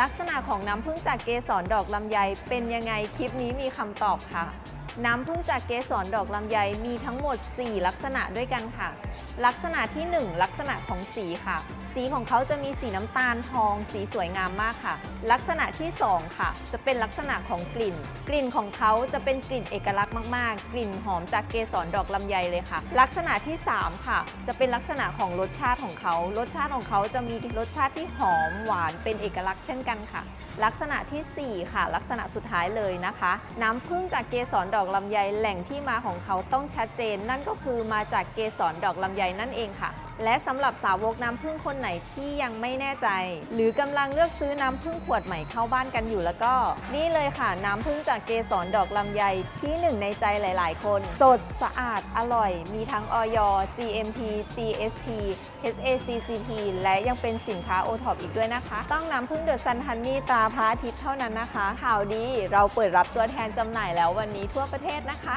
ลักษณะของน้ำผึ้งจากเกสรดอกลำไยเป็นยังไงคลิปนี้มีคำตอบค่ะ น้ำผึ้งจากเกสรดอกลำไยมีทั้งหมด 4 ลักษณะด้วยกันค่ะ ลักษณะที่ 1 ลักษณะของสีค่ะ สีของเขาจะมีสีน้ำตาลทอง สีสวยงามมากค่ะ ลักษณะที่ 2 ค่ะ จะเป็นลักษณะของกลิ่น กลิ่นของเขาจะเป็นกลิ่นเอกลักษณ์มาก ๆ กลิ่นหอมจากเกสรดอกลำไยเลยค่ะ ลักษณะที่ 3 ค่ะ จะเป็นลักษณะของรสชาติของเขา รสชาติของเขาจะมีรสชาติที่หอมหวานเป็นเอกลักษณ์เช่นกันค่ะ ลักษณะทีสี่4 ค่ะ ลักษณะสุดท้ายเลยนะคะ น้ำผึ้งจากเกสรดอกอกลำไยแหล่งที่มาของเขาต้องชัดเจน นั่นก็คือมาจากเกสรดอกลำไยนั่นเองค่ะ และสำหรับสาวกน้ำผึ้งคนไหนที่ยังไม่แน่ใจ หรือกำลังเลือกซื้อน้ำผึ้งขวดใหม่เข้าบ้านกันอยู่แล้วก็ นี่เลยค่ะน้ำผึ้งจากเกสรดอกลำไยที่หนึ่งในใจหลาย ๆ คน สดสะอาดอร่อย มีทั้งออย GMP GSP HACCP และยังเป็นสินค้า o t o p อีกด้วยนะคะ ต้องน้ำผึ้งเดอะซันฮันนี่ตาพระอาทิตย์เท่านั้นนะคะ ข่าวดีเราเปิดรับตัวแทนจำหน่ายแล้ววันนี้ทั่วประเทศนะคะ